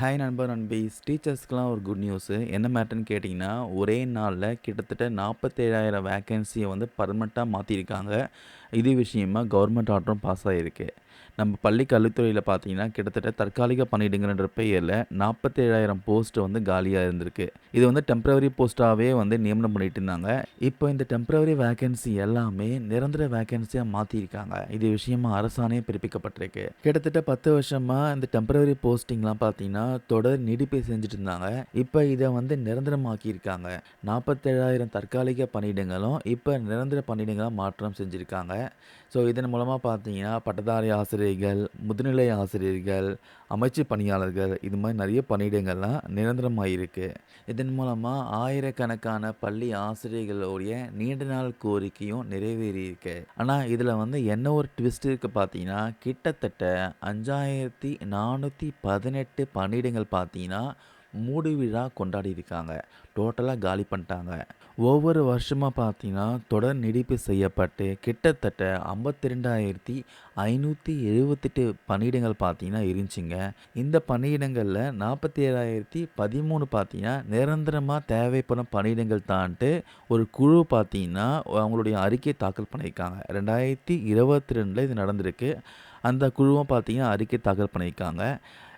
Hi நண்பர் நண்பீஸ் டீச்சர்ஸ்க்குலாம் ஒரு good news என்ன மேட்டர்னு கேட்டிங்கன்னா ஒரே நாளில் கிட்டத்தட்ட நாற்பத்தேழாயிரம் வேக்கன்சியை வந்து பர்மனெண்ட்டாக மாற்றிருக்காங்க இது விஷயமா கவர்மெண்ட் ஆர்டரும் பாஸ் ஆகிருக்கு நம்ம பள்ளி கல்வித்துறையில் பார்த்தீங்கன்னா கிட்டத்தட்ட தற்காலிக பணியிடங்கள்ன்ற பெயரில் நாற்பத்தேழாயிரம் போஸ்ட் வந்து காலியாக இருந்திருக்கு. இது வந்து டெம்பரவரி போஸ்ட்டாகவே வந்து நியமனம் பண்ணிட்டு இருந்தாங்க. இப்போ இந்த டெம்பரவரி வேகன்சி எல்லாமே நிரந்தர வேகன்சியாக மாற்றிருக்காங்க இது விஷயமா அரசாணையே பிறப்பிக்கப்பட்டிருக்கு. கிட்டத்தட்ட பத்து வருஷமாக இந்த டெம்பரவரி போஸ்டிங்லாம் பார்த்தீங்கன்னா தொடர் நீடிப்பை செஞ்சுட்டு இருந்தாங்க. இப்போ இதை வந்து நிரந்தரமாக்கியிருக்காங்க. நாற்பத்தேழாயிரம் தற்காலிக பணியிடங்களும் இப்போ நிரந்தர பணியிடங்களாக மாற்றம் செஞ்சுருக்காங்க. ஸோ இதன் மூலமாக பார்த்தீங்கன்னா பட்டதாரி ஆசிரியர்கள் முதுநிலை ஆசிரியர்கள் அமைச்சு பணியாளர்கள் இது மாதிரி நிறைய பணியிடங்கள்லாம் நிரந்தரமாக இருக்குது இதன் மூலமாக ஆயிரக்கணக்கான பள்ளி ஆசிரியர்களுடைய நீண்ட நாள் கோரிக்கையும் நிறைவேறியிருக்கு. ஆனால் இதில் வந்து என்ன ஒரு ட்விஸ்ட் இருக்குது பார்த்தீங்கன்னா கிட்டத்தட்ட அஞ்சாயிரத்தி நானூற்றி பதினெட்டு பணியிடங்கள் பார்த்தீங்கன்னா மூடு விழா கொண்டாடி இருக்காங்க டோட்டலாக காலி பண்ணிட்டாங்க. ஒவ்வொரு வருஷமாக பார்த்தீங்கன்னா தொடர் நீடிப்பு செய்யப்பட்டு கிட்டத்தட்ட ஐம்பத்தி ரெண்டாயிரத்தி ஐநூற்றி எழுபத்தெட்டு பணியிடங்கள் பார்த்தீங்கன்னா இருந்துச்சுங்க. இந்த பணியிடங்களில் நாற்பத்தி ஏழாயிரத்தி பதிமூணு பார்த்தீங்கன்னா நிரந்தரமாக தேவைப்படும் பணியிடங்கள் தான்ட்டு ஒரு குழு பார்த்தீங்கன்னா அவங்களுடைய அறிக்கை தாக்கல் பண்ணியிருக்காங்க. ரெண்டாயிரத்தி இருபத்தி ரெண்டில் இது நடந்திருக்கு. அந்த குழுவும் பார்த்தீங்கன்னா அறிக்கை தாக்கல் பண்ணியிருக்காங்க.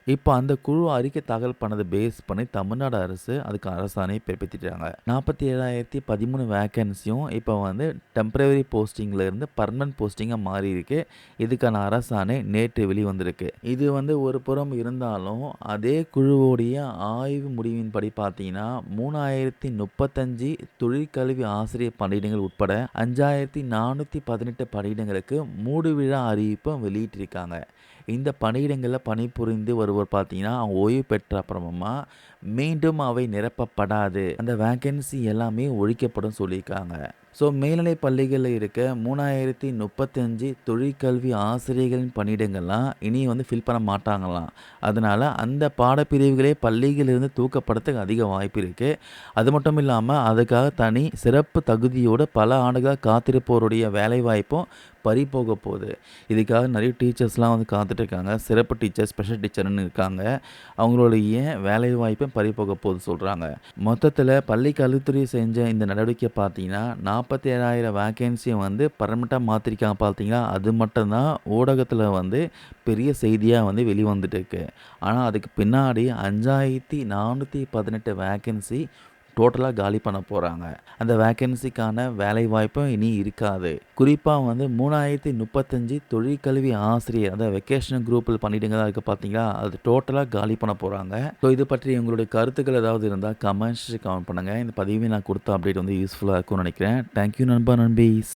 இப்போ அந்த குழு அறிக்கை தாக்கல் பண்ணதை பேஸ் பண்ணி தமிழ்நாடு அரசு அதுக்கு அரசாணை பிறப்பித்திட்டாங்க நாற்பத்தி ஏழாயிரத்தி பதிமூணு வேக்கன்சியும் இப்போ வந்து டெம்பரவரி போஸ்டிங்கில் இருந்து பர்மனன்ட் போஸ்டிங்காக மாறி இருக்கு. இதுக்கான அரசாணை நேற்று வெளிவந்திருக்கு. இது வந்து ஒரு புறம் இருந்தாலும் அதே குழுவோடைய ஆய்வு முடிவின்படி பார்த்தீங்கன்னா மூணாயிரத்தி முப்பத்தஞ்சு தொழிற்கல்வி ஆசிரியர் பணியிடங்கள் உட்பட அஞ்சாயிரத்தி நானூற்றி பதினெட்டு பணியிடங்களுக்கு மூடு விழா அறிவிப்பும் வெளியிட்டிருக்காங்க. இந்த பணியிடங்களில் பணிபுரிந்து வருவோர் பார்த்தீங்கன்னா அவங்க ஓய்வு பெற்ற அப்புறமா மீண்டும் அவை நிரப்பப்படாது. அந்த வேக்கன்சி எல்லாமே ஒழிக்கப்படும் சொல்லியிருக்காங்க. ஸோ மேல்நிலை பள்ளிகளில் இருக்க மூணாயிரத்தி முப்பத்தஞ்சு தொழிற்கல்வி ஆசிரியர்களின் பணியிடங்கள்லாம் இனி வந்து ஃபில் பண்ண மாட்டாங்களாம். அதனால் அந்த பாடப்பிரிவுகளே பள்ளிகளிலிருந்து தூக்கப்படுறதுக்கு அதிக வாய்ப்பு இருக்குது அது மட்டும் இல்லாமல் அதுக்காக தனி சிறப்பு தகுதியோடு பல ஆண்டுகளாக காத்திருப்போருடைய வேலைவாய்ப்பும் பறி போக போகுது இதுக்காக நிறைய டீச்சர்ஸ்லாம் வந்து காத்துட்ருக்காங்க. சிறப்பு டீச்சர் ஸ்பெஷல் டீச்சர்னு இருக்காங்க. அவங்களுடைய வேலை வாய்ப்பும் பறி போக போகுது சொல்கிறாங்க மொத்தத்தில் பள்ளி கல்வித்துறை செஞ்ச இந்த நடவடிக்கை பார்த்தீங்கன்னா நாற்பத்தி ஏழாயிரம் வேக்கன்சியை வந்து பர்மனெண்ட்டாக மாற்றிருக்காங்க பார்த்தீங்கன்னா அது மட்டும்தான் ஊடகத்தில் வந்து பெரிய செய்தியாக வந்து வெளிவந்துட்டு இருக்கு. ஆனால் அதுக்கு பின்னாடி அஞ்சாயிரத்தி நானூற்றி பதினெட்டு வேக்கன்சி டோட்டலாக காலி பண்ண போகிறாங்க அந்த வேக்கன்சிக்கான வேலை வாய்ப்பும் இனி இருக்காது. குறிப்பாக வந்து மூணாயிரத்தி முப்பத்தஞ்சு தொழிற்கல்வி ஆசிரியர் அந்த வெக்கேஷன் குரூப்பில் பண்ணிட்டுங்க தான் இருக்குது பார்த்தீங்களா அது டோட்டலாக காலி பண்ண போகிறாங்க ஸோ இது பற்றி உங்களுடைய கருத்துக்கள் ஏதாவது இருந்தால் கமெண்ட்ஸ் கமெண்ட் பண்ணுங்கள் இந்த பதிவை நான் கொடுத்த அப்டேட் வந்து யூஸ்ஃபுல்லாக இருக்கும்னு நினைக்கிறேன். தேங்க்யூ நண்பா நண்பீஸ்.